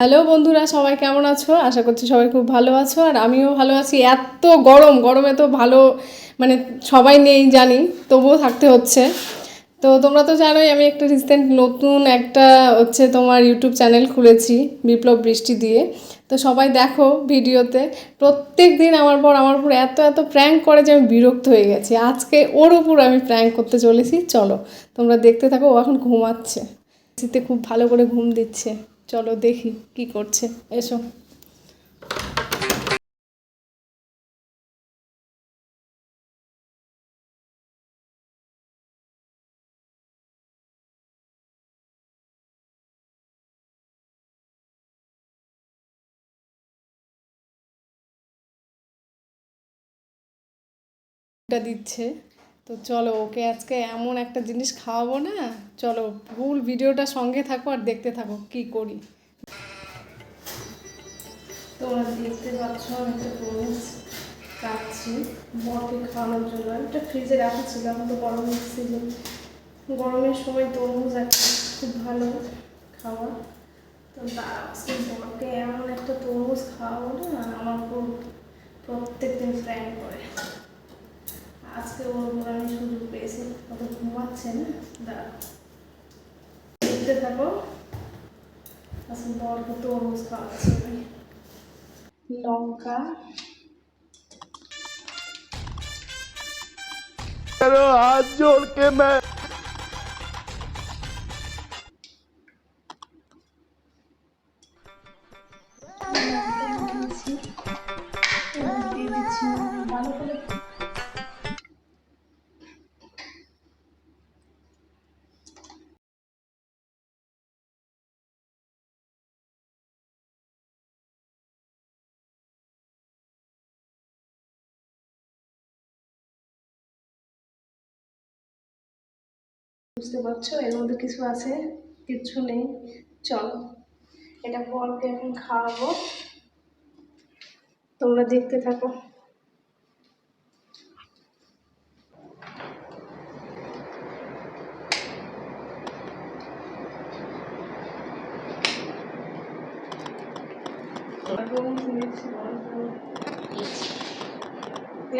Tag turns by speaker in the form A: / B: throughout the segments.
A: Hello বন্ধুরা, সবাই কেমন আছো? আশা করছি সবাই খুব ভালো আছো, আর আমিও ভালো আছি। এত গরম, গরমে তো ভালো মানে সবাই নেই জানি, তবুও থাকতে হচ্ছে। তো তোমরা তো জানোই, আমি একটা রিসেন্ট নতুন একটা হচ্ছে তোমার ইউটিউব চ্যানেল খুলেছি, বিপ্লব বৃষ্টি দিয়ে। তো সবাই দেখো ভিডিওতে, প্রত্যেক দিন আমার পর আমার উপর এত এত প্র্যাঙ্ক করে যে আমি বিরক্ত হয়ে গেছি। আজকে ওর উপর আমি প্র্যাঙ্ক করতে চলেছি, চলো তোমরা দেখতে থাকো, ও এখন ঘুমাচ্ছে। শীতে খুব ভালো করে ঘুম দিচ্ছে। চলো দেখি কি করছে। এসো। দিচ্ছে। তো চলো ওকে আজকে এমন একটা জিনিস খাওয়াবো না। চলো ফুল ভিডিওটা সঙ্গে থাকো আর দেখতে থাকো কি করি। তোমরা দেখতে পাচ্ছ, আমি একটা তরমুজ কাটছি বরকে খাওয়ানোর জন্য। আমি একটা ফ্রিজে রাখা ছিল তো গরমের সিজন গরমের সময় তরমুজ একটা খুব ভালো খাওয়া তো আজকে বরকে এমন একটা তরমুজ খাওয়াবো না আমার প্রত্যেক দিন প্র্যাঙ্ক করে। আজকে ওর উপর আমি সুযোগ পেয়েছি কত ঘুমাচ্ছে না দাঁড়া দেখতে থাকো আজকে বরকে তরমুজ খাওয়াচ্ছি আমি লঙ্কা
B: करो हाथ जोड़ के मैं
A: বুঝতে পারছ? এর মধ্যে কিছু আছে কিচ্ছু নেই। চলো, এটা বলকে এখন খাওয়াবো। তোমরা দেখতে থাকো।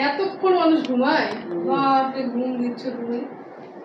A: এতক্ষণ মানুষ ঘুমায়? ঘুম দিচ্ছ তুমি।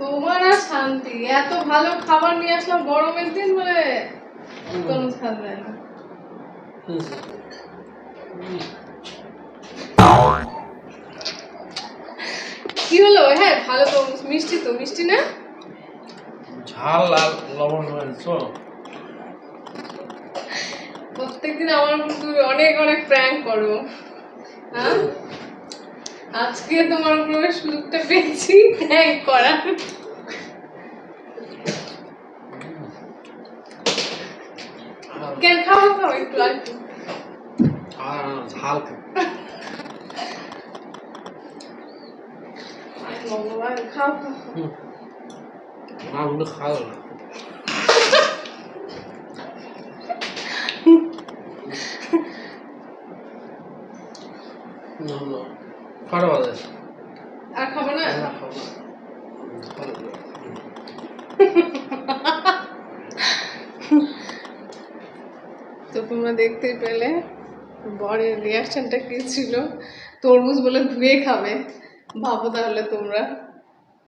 A: তোমার আর শান্তি। এত ভালো খাবার নিয়ে আসলাম গরমের দিন বলে। তরমুজ খাওয়া যায় না কি হলো? হ্যাঁ ভালো তরমুজ মিষ্টি তো মিষ্টি না?
C: ঝাল আর লবণ হয়েছ
A: প্রত্যেকদিন আমার তুমি অনেক অনেক প্র্যাঙ্ক করো। হ্যাঁ? আজকে তোমার উপর সুযোগটা পেয়েছি। প্র্যাঙ্ক করার কেন খাও খাও একটু আর
C: ঝাল
A: ভগবান খাও। খাও
C: না। কটা বাজে
A: আর খাব না?
C: করে।
A: তো তোমরা দেখতে পেলে বরের রিয়াকশনটা কি ছিল? তরমুজ বলে ধুয়ে খাবে। ভাবো তাহলে তোমরা।